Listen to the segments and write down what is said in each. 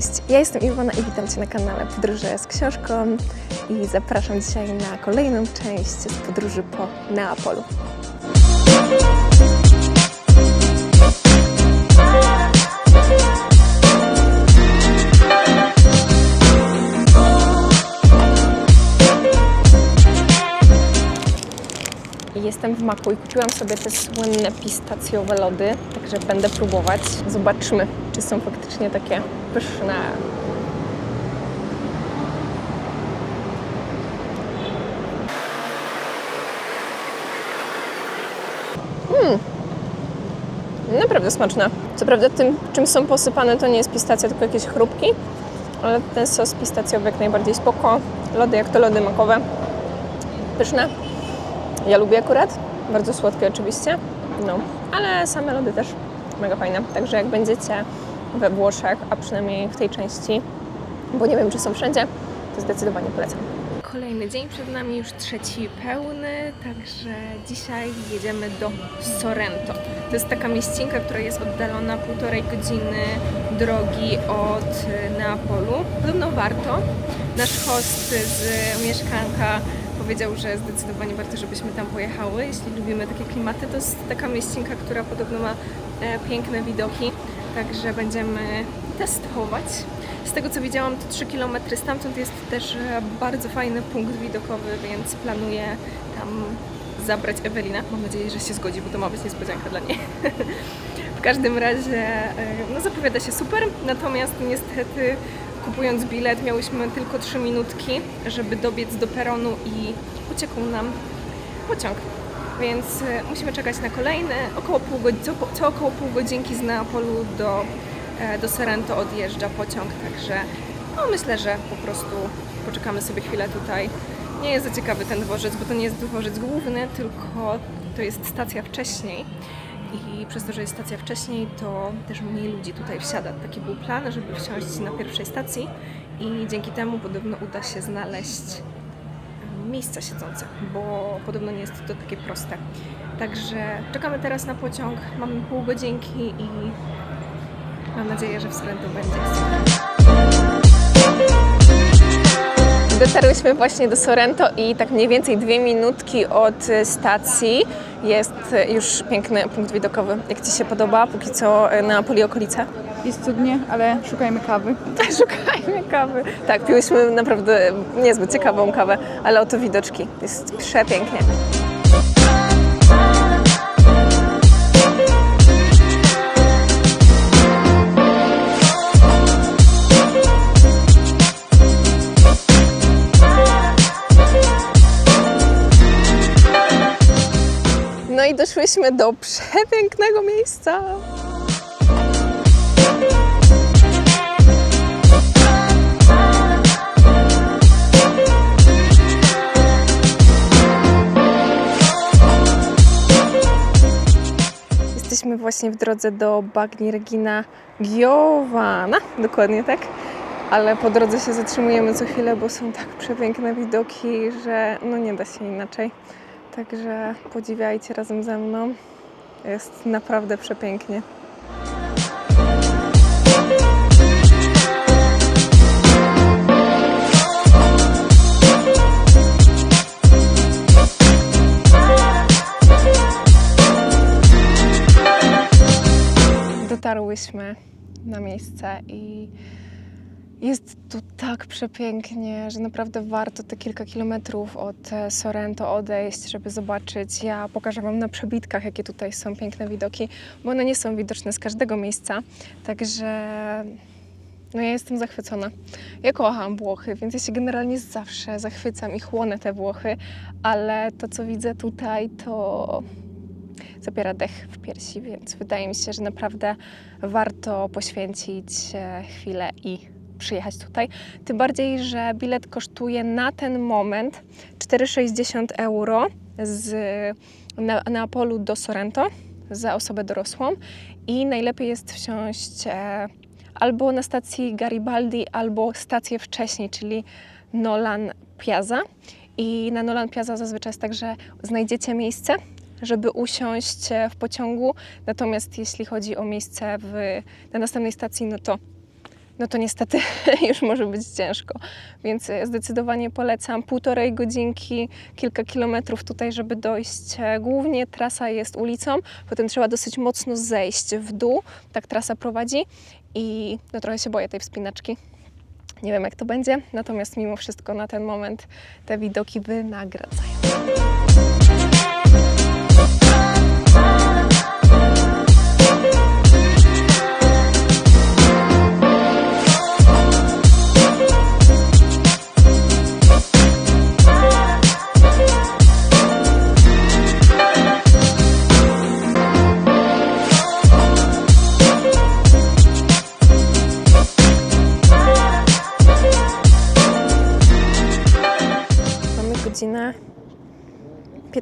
Cześć, ja jestem Iwona i witam Cię na kanale Podróże z książką i zapraszam dzisiaj na kolejną część z podróży po Neapolu. Jestem w Maku i kupiłam sobie te słynne pistacjowe lody, także będę próbować. Zobaczmy, czy są faktycznie takie pyszne. Mm. Naprawdę smaczne. Co prawda tym, czym są posypane, to nie jest pistacja, tylko jakieś chrupki, ale ten sos pistacjowy jak najbardziej spoko. Lody jak to lody makowe. Pyszne. Ja lubię akurat, bardzo słodkie oczywiście, no, ale same lody też mega fajne. Także jak będziecie we Włoszech, a przynajmniej w tej części, bo nie wiem czy są wszędzie, to zdecydowanie polecam. Kolejny dzień przed nami, już trzeci pełny, także dzisiaj jedziemy do Sorrento. To jest taka mieścinka, która jest oddalona półtorej godziny drogi od Neapolu. Podobno warto. Nasz host z mieszkanka powiedział, że zdecydowanie warto, żebyśmy tam pojechały. Jeśli lubimy takie klimaty, to jest taka mieścinka, która podobno ma e, piękne widoki, także będziemy testować. Z tego co widziałam, to 3 km stamtąd jest też e, bardzo fajny punkt widokowy, więc planuję tam zabrać Ewelinę. Mam nadzieję, że się zgodzi, bo to ma być niespodzianka dla niej. w każdym razie e, no, zapowiada się super, natomiast niestety kupując bilet miałyśmy tylko 3 minutki, żeby dobiec do peronu i uciekł nam pociąg. Więc e, musimy czekać na kolejny. Około pół co, co około pół godzinki z Neapolu do, e, do Sorrento odjeżdża pociąg, także no, myślę, że po prostu poczekamy sobie chwilę tutaj. Nie jest za ciekawy ten dworzec, bo to nie jest dworzec główny, tylko to jest stacja wcześniej. I przez to, że jest stacja wcześniej, to też mniej ludzi tutaj wsiada. Taki był plan, żeby wsiąść na pierwszej stacji i dzięki temu podobno uda się znaleźć miejsca siedzące, bo podobno nie jest to takie proste. Także czekamy teraz na pociąg, mamy pół godzinki i mam nadzieję, że w Sorrento będzie. Dotarłyśmy właśnie do Sorrento i tak mniej więcej dwie minutki od stacji jest już piękny punkt widokowy. Jak Ci się podoba? Póki co y, Neapoli okolice? Jest cudnie, ale szukajmy kawy. Szukajmy kawy. Tak, piłyśmy naprawdę niezbyt ciekawą kawę, ale oto widoczki. Jest przepięknie. Doszłyśmy do przepięknego miejsca. Jesteśmy właśnie w drodze do Bagni Regina Giovanna, dokładnie tak. Ale po drodze się zatrzymujemy co chwilę, bo są tak przepiękne widoki, że no nie da się inaczej. Także podziwiajcie razem ze mną. Jest naprawdę przepięknie. Dotarłyśmy na miejsce i jest tu tak przepięknie, że naprawdę warto te kilka kilometrów od e, Sorrento odejść, żeby zobaczyć. Ja pokażę Wam na przebitkach, jakie tutaj są piękne widoki, bo one nie są widoczne z każdego miejsca. Także no ja jestem zachwycona. Ja kocham Włochy, więc ja się generalnie zawsze zachwycam i chłonę te Włochy, ale to, co widzę tutaj, to zabiera dech w piersi, więc wydaje mi się, że naprawdę warto poświęcić e, chwilę i przyjechać tutaj. Tym bardziej, że bilet kosztuje na ten moment 4,60 euro z Neapolu do Sorrento za osobę dorosłą i najlepiej jest wsiąść e, albo na stacji Garibaldi, albo stację wcześniej, czyli Nolan Piazza. I na Nolan Piazza zazwyczaj jest tak, że znajdziecie miejsce, żeby usiąść e, w pociągu. Natomiast jeśli chodzi o miejsce w, na następnej stacji, no to no to niestety już może być ciężko. Więc e, zdecydowanie polecam półtorej godzinki, kilka kilometrów tutaj, żeby dojść. E, Głównie trasa jest ulicą, potem trzeba dosyć mocno zejść w dół, tak trasa prowadzi i no trochę się boję tej wspinaczki. Nie wiem jak to będzie, natomiast mimo wszystko na ten moment te widoki wynagradzają.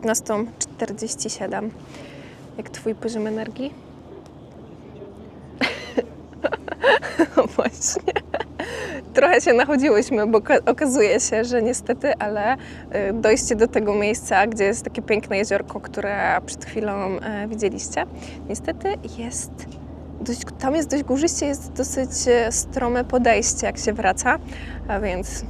15.47. Jak Twój poziom energii? Właśnie. Trochę się nachodziłyśmy, bo ka- okazuje się, że niestety, ale y, dojście do tego miejsca, gdzie jest takie piękne jeziorko, które przed chwilą e, widzieliście, niestety jest dość, tam jest dość górzyście, jest dosyć e, strome podejście, jak się wraca, a więc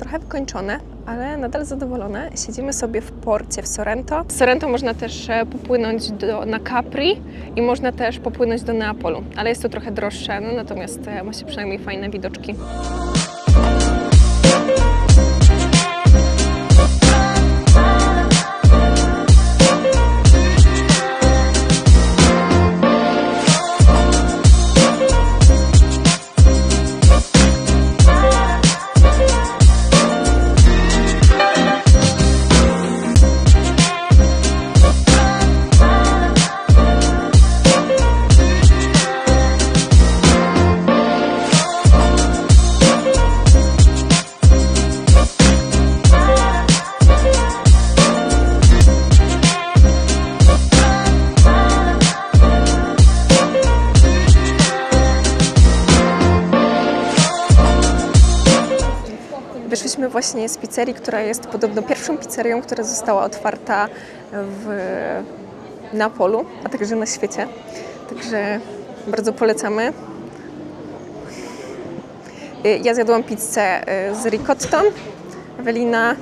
trochę wykończone, ale nadal zadowolone. Siedzimy sobie w porcie w Sorrento. Z Sorrento można też e, popłynąć do, na Capri i można też popłynąć do Neapolu, ale jest to trochę droższe, no, natomiast e, ma się przynajmniej fajne widoczki. Właśnie z pizzerii, która jest podobno pierwszą pizzerią, która została otwarta w Neapolu, a także na świecie. Także bardzo polecamy. Y, Ja zjadłam pizzę y, z ricottą, Ewelina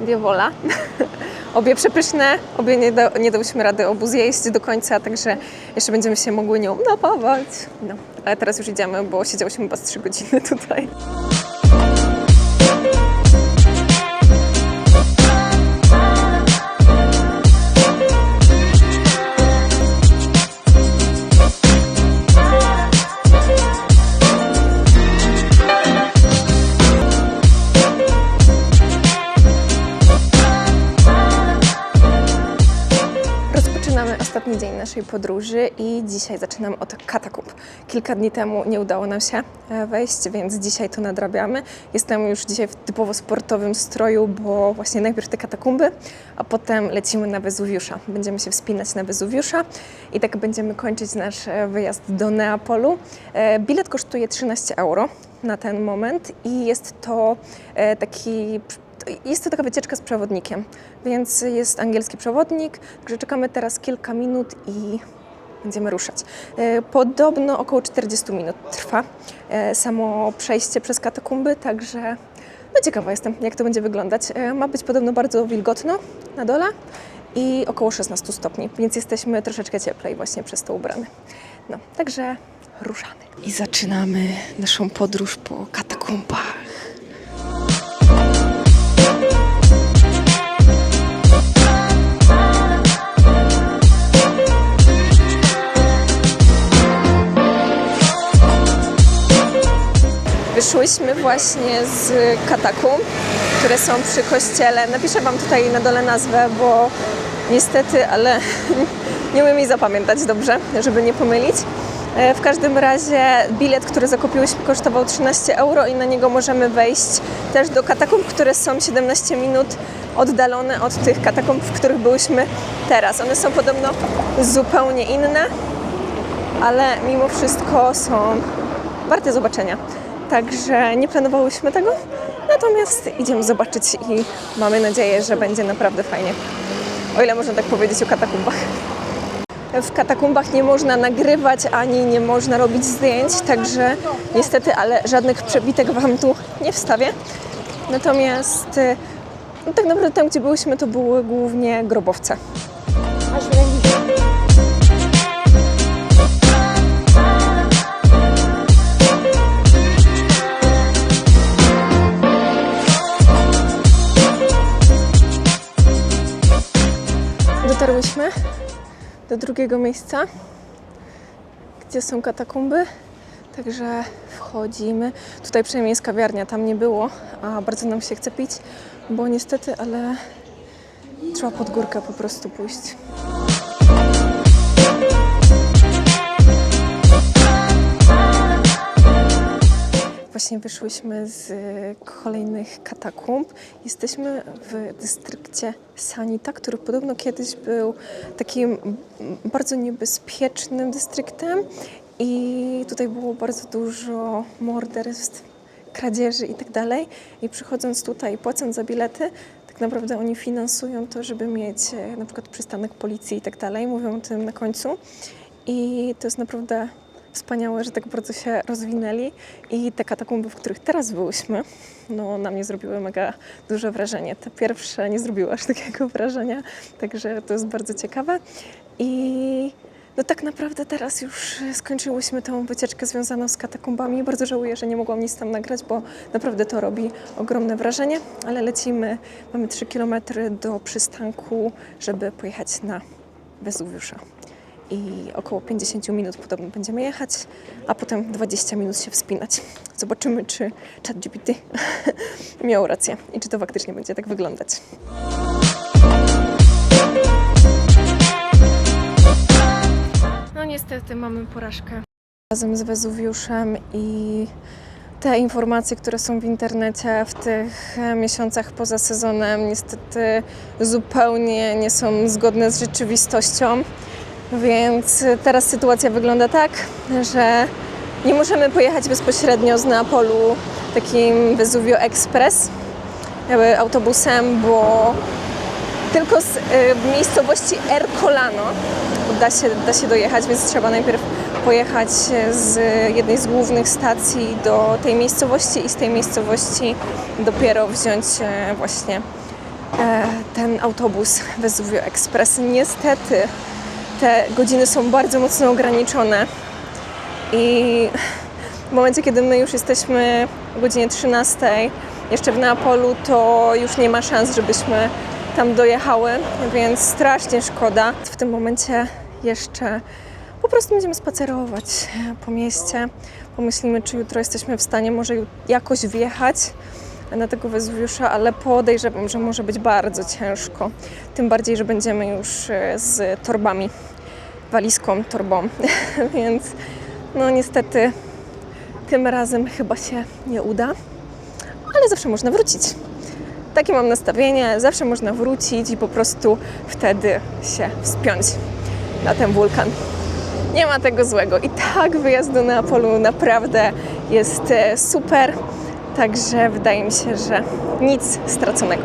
Diewola. Obie przepyszne, obie nie, da, nie dałyśmy rady obu zjeść do końca, także jeszcze będziemy się mogły nią napawać. No, ale teraz już idziemy, bo siedziałyśmy chyba z 3 godziny tutaj. Ostatni dzień naszej podróży i dzisiaj zaczynam od katakumb. Kilka dni temu nie udało nam się e, wejść, więc dzisiaj to nadrabiamy. Jestem już dzisiaj w typowo sportowym stroju, bo właśnie najpierw te katakumby, a potem lecimy na Wezuwiusza. Będziemy się wspinać na Wezuwiusza i tak będziemy kończyć nasz e, wyjazd do Neapolu. E, Bilet kosztuje 13 euro na ten moment i jest to taki jest to taka wycieczka z przewodnikiem, więc jest angielski przewodnik, także czekamy teraz kilka minut i będziemy ruszać. E, Podobno około 40 minut trwa e, samo przejście przez katakumby, także no ciekawa jestem, jak to będzie wyglądać. E, Ma być podobno bardzo wilgotno na dole i około 16 stopni, więc jesteśmy troszeczkę cieplej właśnie przez to ubrane. No, także ruszamy. I zaczynamy naszą podróż po katakumbach. Wyszłyśmy właśnie z katakumb, które są przy kościele. Napiszę Wam tutaj na dole nazwę, bo niestety, ale nie umiem jej zapamiętać dobrze, żeby nie pomylić. E, W każdym razie bilet, który zakupiłyśmy kosztował 13 euro i na niego możemy wejść też do katakumb, które są 17 minut oddalone od tych katakumb, w których byłyśmy teraz. One są podobno zupełnie inne, ale mimo wszystko są warte zobaczenia. Także nie planowałyśmy tego, natomiast idziemy zobaczyć i mamy nadzieję, że będzie naprawdę fajnie. O ile można tak powiedzieć o katakumbach. w katakumbach nie można nagrywać ani nie można robić zdjęć, także niestety, ale żadnych przebitek Wam tu nie wstawię. Natomiast e, no tak naprawdę tam, gdzie byłyśmy, to były głównie grobowce. Do drugiego miejsca, gdzie są katakumby. Także wchodzimy. Tutaj przynajmniej jest kawiarnia, tam nie było, a bardzo nam się chce pić, bo niestety, ale trzeba pod górkę po prostu pójść. Właśnie wyszłyśmy z y, kolejnych katakumb. Jesteśmy w dystrykcie Sanita, który podobno kiedyś był takim bardzo niebezpiecznym dystryktem i tutaj było bardzo dużo morderstw, kradzieży i tak. I przychodząc tutaj, płacąc za bilety, tak naprawdę oni finansują to, żeby mieć e, na przykład przystanek policji i tak. Mówią o tym na końcu. I to jest naprawdę wspaniałe, że tak bardzo się rozwinęli i te katakumby, w których teraz byłyśmy, no na mnie zrobiły mega duże wrażenie. Te pierwsze nie zrobiły aż takiego wrażenia, także to jest bardzo ciekawe. I no tak naprawdę teraz już skończyłyśmy tą wycieczkę związaną z katakumbami. Bardzo żałuję, że nie mogłam nic tam nagrać, bo naprawdę to robi ogromne wrażenie, ale lecimy, mamy 3 km do przystanku, żeby pojechać na Wezuwiusza i około 50 minut podobno będziemy jechać, a potem 20 minut się wspinać. Zobaczymy, czy ChatGPT miał rację i czy to faktycznie będzie tak wyglądać. No niestety mamy porażkę. Razem z Wezuwiuszem i te informacje, które są w internecie w tych e, miesiącach poza sezonem, niestety zupełnie nie są zgodne z rzeczywistością. Więc teraz sytuacja wygląda tak, że nie możemy pojechać bezpośrednio z Neapolu takim Vesuvio Express jakby autobusem, bo tylko z y, miejscowości Ercolano da się, da się dojechać, więc trzeba najpierw pojechać z jednej z głównych stacji do tej miejscowości i z tej miejscowości dopiero wziąć e, właśnie e, ten autobus Vesuvio Express. Niestety te godziny są bardzo mocno ograniczone i w momencie, kiedy my już jesteśmy o godzinie 13 jeszcze w Neapolu, to już nie ma szans, żebyśmy tam dojechały, więc strasznie szkoda. W tym momencie jeszcze po prostu będziemy spacerować po mieście. Pomyślimy, czy jutro jesteśmy w stanie może jakoś wjechać na tego Wezuwiusza, ale podejrzewam, że może być bardzo ciężko. Tym bardziej, że będziemy już e, z torbami, walizką, torbą, więc no niestety tym razem chyba się nie uda, ale zawsze można wrócić. Takie mam nastawienie, zawsze można wrócić i po prostu wtedy się wspiąć na ten wulkan. Nie ma tego złego. I tak wyjazd do Neapolu naprawdę jest e, super. Także wydaje mi się, że nic straconego.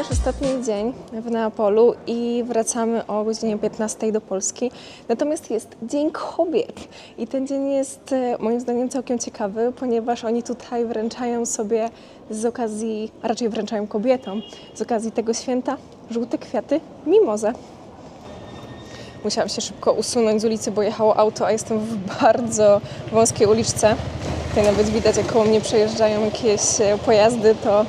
Nasz ostatni dzień w Neapolu i wracamy o godzinie 15 do Polski. Natomiast jest Dzień Kobiet i ten dzień jest e, moim zdaniem całkiem ciekawy, ponieważ oni tutaj wręczają sobie z okazji, a raczej wręczają kobietom z okazji tego święta żółte kwiaty, mimozę. Musiałam się szybko usunąć z ulicy, bo jechało auto, a jestem w bardzo wąskiej uliczce. Tutaj nawet widać, jak koło mnie przejeżdżają jakieś e, pojazdy, to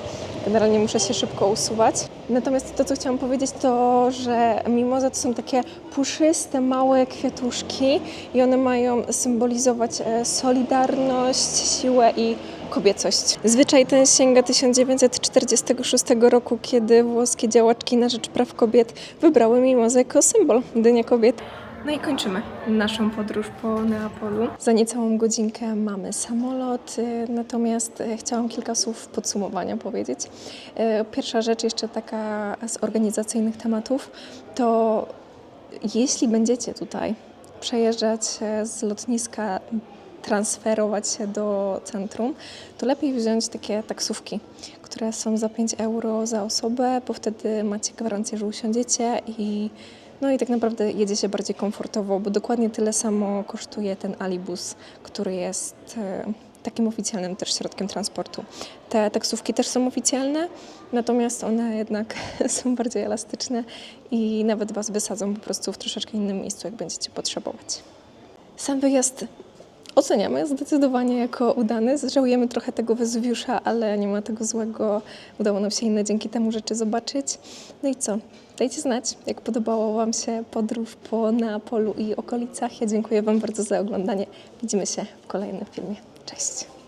generalnie muszę się szybko usuwać. Natomiast to, co chciałam powiedzieć, to, że mimoza to są takie puszyste, małe kwiatuszki i one mają symbolizować e, solidarność, siłę i kobiecość. Zwyczaj ten sięga 1946 roku, kiedy włoskie działaczki na rzecz praw kobiet wybrały mimozę jako symbol Dnia Kobiet. No i kończymy naszą podróż po Neapolu. Za niecałą godzinkę mamy samolot, y, natomiast y, chciałam kilka słów podsumowania powiedzieć. Y, Pierwsza rzecz, jeszcze taka z organizacyjnych tematów, to jeśli będziecie tutaj przejeżdżać z lotniska, transferować się do centrum, to lepiej wziąć takie taksówki, które są za 5 euro za osobę, bo wtedy macie gwarancję, że usiądziecie i no i tak naprawdę jedzie się bardziej komfortowo, bo dokładnie tyle samo kosztuje ten Alibus, który jest e, takim oficjalnym też środkiem transportu. Te taksówki też są oficjalne, natomiast one jednak są bardziej elastyczne i nawet Was wysadzą po prostu w troszeczkę innym miejscu, jak będziecie potrzebować. Sam wyjazd oceniamy zdecydowanie jako udany. Żałujemy trochę tego Wezuwiusza, ale nie ma tego złego. Udało nam się inne dzięki temu rzeczy zobaczyć. No i co? Dajcie znać, jak podobała Wam się podróż po Neapolu i okolicach. Ja dziękuję Wam bardzo za oglądanie. Widzimy się w kolejnym filmie. Cześć!